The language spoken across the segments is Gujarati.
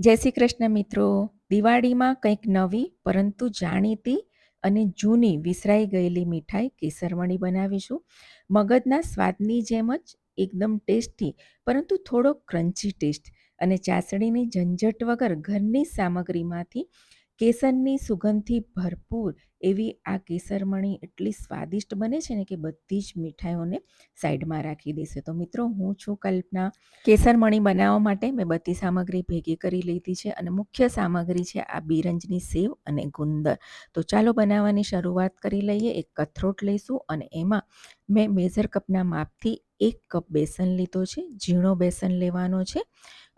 જય શ્રી કૃષ્ણ મિત્રો. દિવાળીમાં કંઈક નવી પરંતુ જાણીતી અને જૂની વિસરાઈ ગયેલી મીઠાઈ કેસરવણી બનાવીશું. મગજના સ્વાદની જેમ જ એકદમ ટેસ્ટી પરંતુ થોડો ક્રન્ચી ટેસ્ટ અને ચાસણીની ઝંઝટ વગર ઘરની સામગ્રીમાંથી કેસરની સુગંધથી ભરપૂર એવી આ કેસરમણી એટલી સ્વાદિષ્ટ બને છે ને કે બધી જ મીઠાઈઓને સાઈડમાં રાખી દેશે. તો મિત્રો, હું છું કલ્પના. કેસરમણી બનાવવા માટે મેં બધી સામગ્રી ભેગી કરી લીધી છે અને મુખ્ય સામગ્રી છે આ બિરંજની સેવ અને ગુંદર. તો ચાલો બનાવવાની શરૂઆત કરી લઈએ. એક કથરોટ લઈશું અને એમાં મેં મેઝર કપના માપથી એક કપ બેસન લીધો છે, ઝીણો બેસન લેવાનો છે.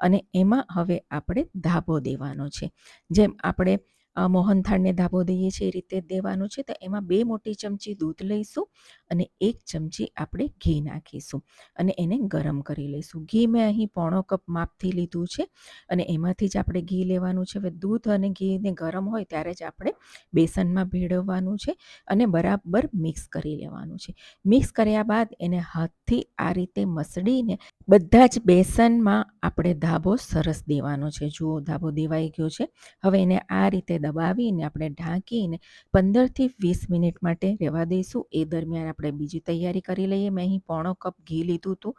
અને એમાં હવે આપણે ધાબો દેવાનો છે. જેમ આપણે મોહનથાળને ધાબો દઈએ છીએ એ રીતે દેવાનું છે. તો એમાં બે મોટી ચમચી દૂધ લઈશું અને એક ચમચી આપણે ઘી નાખીશું અને એને ગરમ કરી લઈશું. ઘી મેં અહીં પોણો કપ માપથી લીધું છે અને એમાંથી જ આપણે ઘી લેવાનું છે. હવે દૂધ અને ઘીને ગરમ હોય ત્યારે જ આપણે બેસનમાં ભેળવવાનું છે અને બરાબર મિક્સ કરી લેવાનું છે. મિક્સ કર્યા બાદ એને હાથથી આ રીતે મસળીને બધા જ બેસનમાં આપણે ધાબો સરસ દેવાનો છે. જુઓ, ધાબો દેવાઈ ગયો છે. હવે એને આ રીતે દબાવીને આપણે ઢાંકીને પંદરથી વીસ મિનિટ માટે રહેવા દઈશું. એ દરમિયાન આપણે બીજી તૈયારી કરી લઈએ. મેં અહીં પોણો કપ ઘી લીધું હતું.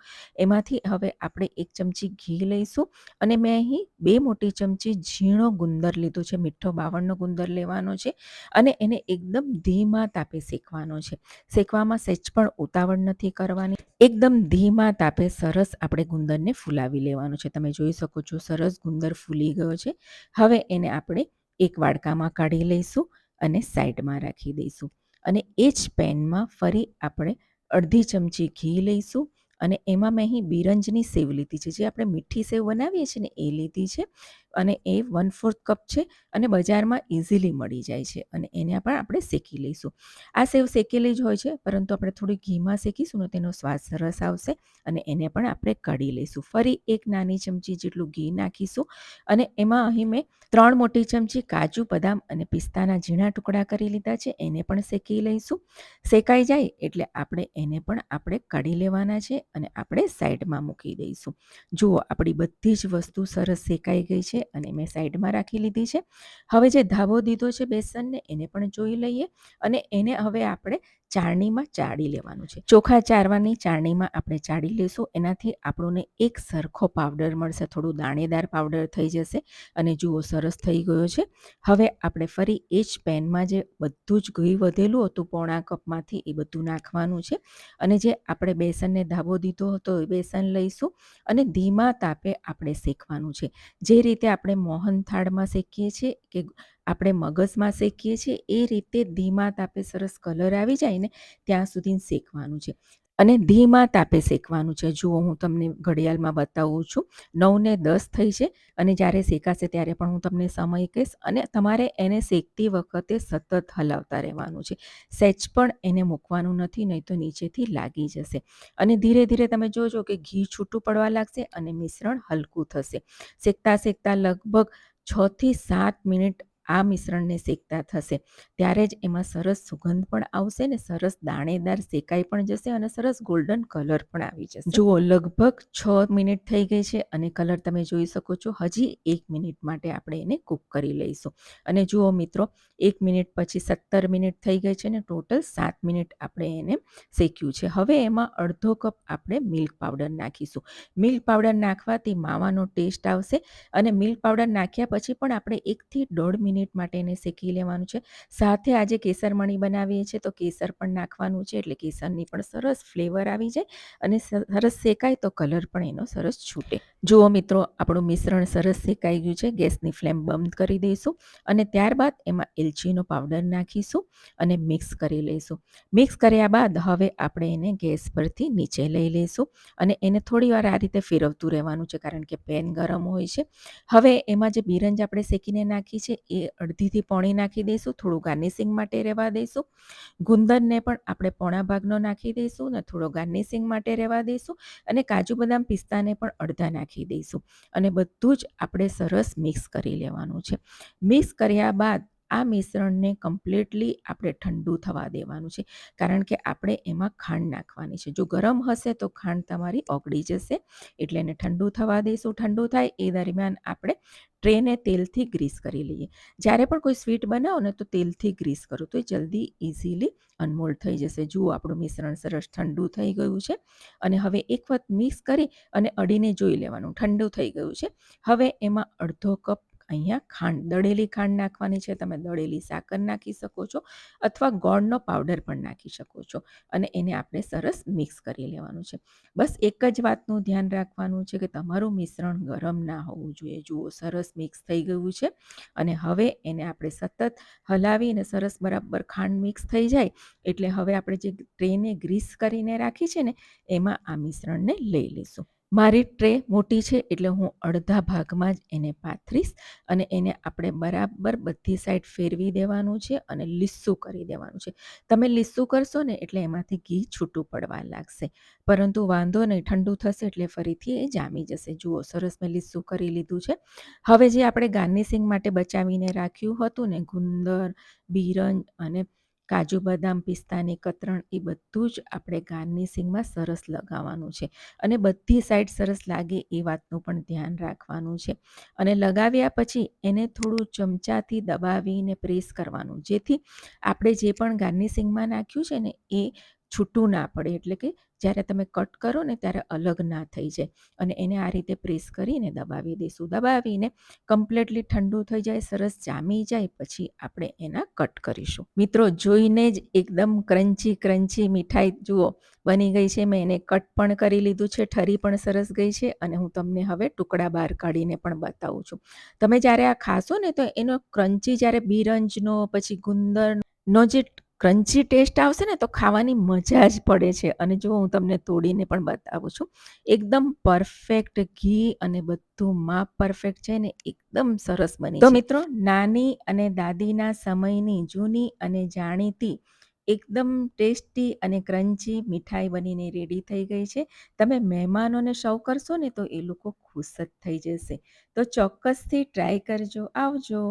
એમાંથી હવે આપણે એક ચમચી ઘી લઈશું અને મેં અહીં બે મોટી ચમચી ઝીણો ગુંદર લીધો છે. મીઠો બાવળનો ગુંદર લેવાનો છે અને એને એકદમ ધીમા તાપે શેકવાનો છે. શેકવામાં સહેજ પણ ઉતાવળ નથી કરવાની. એકદમ ધીમા તાપે સરસ આપણે ગુંદરને ફૂલાવી લેવાનું છે. તમે જોઈ શકો છો સરસ ગુંદર ફૂલી ગયો છે. હવે એને આપણે એક વાડકામાં કાઢી લઈશું અને સાઈડમાં રાખી દઈશું. અને એ જ પેનમાં ફરી આપણે અડધી ચમચી ઘી લઈશું અને એમાં મેં અહીં બિરંજની સેવ લીધી છે. જે આપણે મીઠી સેવ બનાવીએ છીએ ને એ લીધી છે. અને એ વન ફોર્થ કપ છે અને બજારમાં ઇઝીલી મળી જાય છે અને એને પણ આપણે શેકી લઈશું. આ સેવ શેકેલી જ હોય છે, પરંતુ આપણે થોડી ઘીમાં શેકીશું ને તેનો સ્વાદ સરસ આવશે અને એને પણ આપણે કાઢી લઈશું. ફરી એક નાની ચમચી જેટલું ઘી નાખીશું અને એમાં અહીં મેં ત્રણ મોટી ચમચી કાજુ બદામ અને પિસ્તાના ઝીણા ટુકડા કરી લીધા છે, એને પણ શેકી લઈશું. શેકાઈ જાય એટલે આપણે એને પણ આપણે કાઢી લેવાના છે અને આપણે સાઈડમાં મૂકી દઈશું. જુઓ, આપણી બધી જ વસ્તુ સરસ શેકાઈ ગઈ છે અને મેં સાઈડમાં રાખી લીધી છે. હવે જે ધાબો દીધો છે બેસનને, એને પણ જોઈ લઈએ અને એને હવે આપણે ચાળણીમાં ચાળી લેવાનું છે. ચોખા ચારવાની ચાળણીમાં આપણે ચાળી લઈશું એનાથી આપણને એક સરખો પાવડર મળશે. થોડું દાણેદાર પાવડર થઈ જશે અને જુઓ સરસ થઈ ગયો છે. હવે આપણે ફરી એ જ પેનમાં જે બધું જ ઘી વધેલું હતું પોણા કપમાંથી એ બધું નાખવાનું છે. અને જે આપણે બેસનને ધાબો દીધો હતો એ બેસન લઈશું અને ધીમા તાપે આપણે શેકવાનું છે. જે રીતે આપણે મોહનથાળમાં શેકીએ છીએ કે આપણે મગજમાં શેકીએ છીએ, એ રીતે ધીમા તાપે સરસ કલર આવી જાય ને, ત્યાં સુધી શેકવાનું છે. અને ધીમા તાપે શેકવાનું છે. જુઓ, હું તમને ઘડિયાળમાં બતાવું છું. નવ ને દસ થઈ છે અને જ્યારે શેકાશે ત્યારે પણ હું તમને સમય કહીશ અને તમારે એને શેકતી વખતે સતત હલાવતા રહેવાનું છે. સેચ પણ એને મૂકવાનું નથી, નહીં તો નીચેથી લાગી જશે. અને ધીરે ધીરે તમે જોજો કે ઘી છૂટું પડવા લાગશે અને મિશ્રણ હલકું થશે. શેકતા શેકતા લગભગ છથી સાત મિનિટ આ મિશ્રણને શેકતા થશે. ત્યારે જ એમાં સરસ સુગંધ પણ આવશે ને સરસ દાણેદાર શેકાઈ પણ જશે અને સરસ ગોલ્ડન કલર પણ આવી જશે. જુઓ, લગભગ છ મિનિટ થઈ ગઈ છે અને કલર તમે જોઈ શકો છો. હજી એક મિનિટ માટે આપણે એને કૂક કરી લઈશું. અને જુઓ મિત્રો, એક મિનિટ પછી સત્તર મિનિટ થઈ ગઈ છે ને ટોટલ સાત મિનિટ આપણે એને શેક્યું છે. હવે એમાં અડધો કપ આપણે મિલ્ક પાવડર નાખીશું. મિલ્ક પાવડર નાખવાથી માવાનો ટેસ્ટ આવશે અને મિલ્ક પાવડર નાખ્યા પછી પણ આપણે એકથી દોઢ મિનિટ મિનિટ માટે એને શેકી લેવાનું છે. સાથે આજે કેસરમણી બનાવીએ છીએ તો કેસર પણ નાખવાનું છે એટલે કેસરની પણ સરસ ફ્લેવર આવી જાય અને સરસ શેકાય તો કલર પણ એનો સરસ છૂટે. જુઓ મિત્રો, આપણું મિશ્રણ સરસ શેકાઈ ગયું છે. ગેસની ફ્લેમ બંધ કરી દઈશું અને ત્યારબાદ એમાં એલચીનો પાવડર નાખીશું અને મિક્સ કરી લઈશું. મિક્સ કર્યા બાદ હવે આપણે એને ગેસ પરથી નીચે લઈ લઈશું અને એને થોડી વાર આ રીતે ફેરવતું રહેવાનું છે કારણ કે પેન ગરમ હોય છે. હવે એમાં જે બિરંજ આપણે શેકીને નાખી છે એ અડધીથી પોણી નાખી દઈશું, થોડું ગાર્નિશિંગ માટે રહેવા દઈશું. ગુંદરને પણ આપણે પોણા ભાગનો નાખી દઈશું ને થોડો ગાર્નિશિંગ માટે રહેવા દઈશું અને કાજુ બદામ પિસ્તાને પણ અડધા નાખી દઈશું. અને બધું જ આપણે સરસ મિક્સ કરી લેવાનું છે. મિક્સ કર્યા બાદ આ મિશ્રણને કમ્પ્લીટલી આપણે ઠંડુ થવા દેવાનું છે. કારણ કે આપણે એમાં ખાંડ નાખવાની છે. જો ગરમ હશે તો ખાંડ તમારી ઓગળી જશે. એટલે એને ઠંડુ થવા દઈશું ઠંડુ થાય એ દરમિયાન આપણે ટ્રેને તેલથી ગ્રીસ કરી લઈએ. જ્યારે પણ કોઈ સ્વીટ બનાવો ને તો તેલથી ગ્રીસ કરો. તો એ જલ્દી, ઇઝીલી અનમોલ્ડ થઈ જશે. જુઓ આપણું મિશ્રણ સરસ ઠંડુ થઈ ગયું છે. અને હવે એક વખત મિક્સ કરી અને અડીને જોઈ લેવાનું. ઠંડુ થઈ ગયું છે. હવે એમાં અડધો કપ અહીંયા ખાંડ, દળેલી ખાંડ નાખવાની છે. તમે દળેલી સાકર નાખી શકો છો અથવા ગોળનો પાવડર પણ નાખી શકો છો અને એને આપણે સરસ મિક્સ કરી લેવાનું છે. બસ એક જ વાતનું ધ્યાન રાખવાનું છે કે તમારું મિશ્રણ ગરમ ના હોવું જોઈએ. જુઓ, સરસ મિક્સ થઈ ગયું છે અને હવે એને આપણે સતત હલાવીને સરસ બરાબર ખાંડ મિક્સ થઈ જાય એટલે હવે આપણે જે ટ્રેને ગ્રીસ કરીને રાખી છે ને, એમાં આ મિશ્રણને લઈ લઈશું. મારી ટ્રે મોટી છે એટલે હું અડધા ભાગમાં જ એને પાથરીશ અને એને આપણે બરાબર બધી સાઈડ ફેરવી દેવાનું છે અને લીસ્સું કરી દેવાનું છે. તમે લીસ્સું કરશો ને એટલે એમાંથી ઘી છૂટું પડવા લાગશે. પરંતુ વાંધો નહીં, ઠંડુ થશે એટલે ફરીથી એ જામી જશે. જુઓ, સરસ મેં લીસ્સું કરી લીધું છે. હવે જે આપણે ગાર્નિશિંગ માટે બચાવીને રાખ્યું હતું ને, ગુંદર, બીરંજ અને કાજુ બદામ પિસ્તાની કતરણ એ બધું જ આપણે ગાર્નિશિંગમાં સરસ લગાવવાનું છે. અને બધી સાઈડ સરસ લાગે એ વાતનું પણ ધ્યાન રાખવાનું છે. અને લગાવ્યા પછી એને થોડું ચમચાથી દબાવીને પ્રેસ કરવાનું. જેથી આપણે જે પણ ગાર્નિશિંગમાં નાખ્યું છે ને એ છૂટું ના પડે, એટલે કે જ્યારે તમે કટ કરો ને ત્યારે અલગ ના થઈ જાય. અને એને આ રીતે પ્રેસ કરીને દબાવી દઈશું. દબાવીને કમ્પ્લીટલી ઠંડુ થઈ જાય, સરસ જામી જાય, પછી આપણે એના કટ કરીશું. મિત્રો, જોઈને જ એકદમ ક્રન્ચી ક્રન્ચી મીઠાઈ જુઓ. બની ગઈ છે, મેં એને કટ પણ કરી લીધું છે, ઠરી પણ સરસ ગઈ છે, અને હું તમને હવે ટુકડા બહાર કાઢીને પણ બતાવું છું. તમે જ્યારે આ ખાશો ને તો એનો ક્રન્ચી જ્યારે બિરંજનો પછી ગુંદરનો જે ક્રન્ચી ટેસ્ટ આવશે ને તો ખાવાની મજા જ પડે છે. અને જો હું તમને તોડીને પણ બતાવું છું એકદમ પરફેક્ટ ઘી અને બધું માપ પરફેક્ટ છે ને એકદમ સરસ બની તો મિત્રો નાની અને દાદીના સમયની જૂની અને જાણીતી એકદમ ટેસ્ટી અને ક્રન્ચી મીઠાઈ બનીને રેડી થઈ ગઈ છે. તમે મહેમાનોને સર્વ કરશો ને તો એ લોકો ખુશ જ થઈ જશે. તો ચોક્કસથી ટ્રાય કરજો. આવજો.